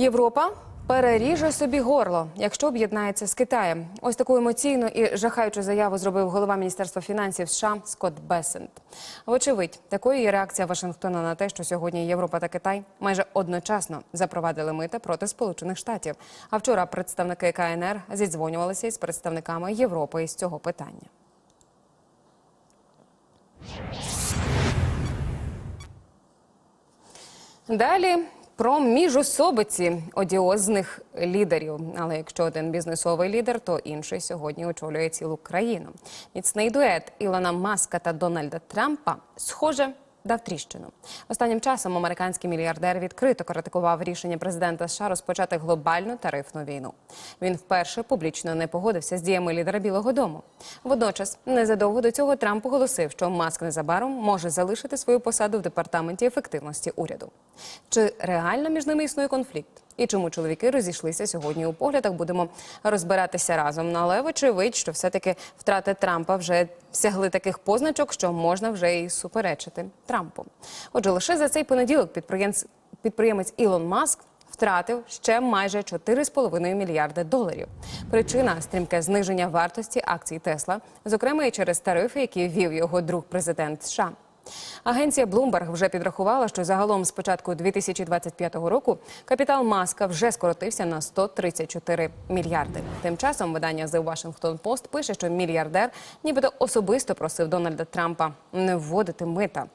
Європа переріже собі горло, якщо об'єднається з Китаєм. Ось таку емоційну і жахаючу заяву зробив голова міністерства фінансів США Скотт Бесент. Вочевидь, такою є реакція Вашингтона на те, що сьогодні Європа та Китай майже одночасно запровадили мита проти Сполучених Штатів. А вчора представники КНР зідзвонювалися із представниками Європи із цього питання. Далі про міжособиці одіозних лідерів. Але якщо один бізнесовий лідер, то інший сьогодні очолює цілу країну. Міцний дует Ілона Маска та Дональда Трампа схоже. Дав тріщину останнім часом американський мільярдер відкрито критикував рішення президента США розпочати глобальну тарифну війну. Він вперше публічно не погодився з діями лідера Білого Дому. Водночас, незадовго до цього Трамп оголосив, що Маск незабаром може залишити свою посаду в департаменті ефективності уряду. Чи реально між ними існує конфлікт? І чому чоловіки розійшлися сьогодні у поглядах? Будемо розбиратися разом. Ну, Але вочевидь, що все-таки втрати Трампа вже сягли таких позначок, що можна вже і суперечити Трампу. Отже, лише за цей понеділок підприємець, підприємець Ілон Маск втратив ще майже 4,5 мільярди доларів. Причина стрімке зниження вартості акцій Тесла, зокрема і через тарифи, які ввів його друг президент США. Агенція Bloomberg вже підрахувала, що загалом з початку 2025 року капітал Маска вже скоротився на 134 мільярди. Тим часом видання The Washington Post пише, що мільярдер нібито особисто просив Дональда Трампа не вводити мита.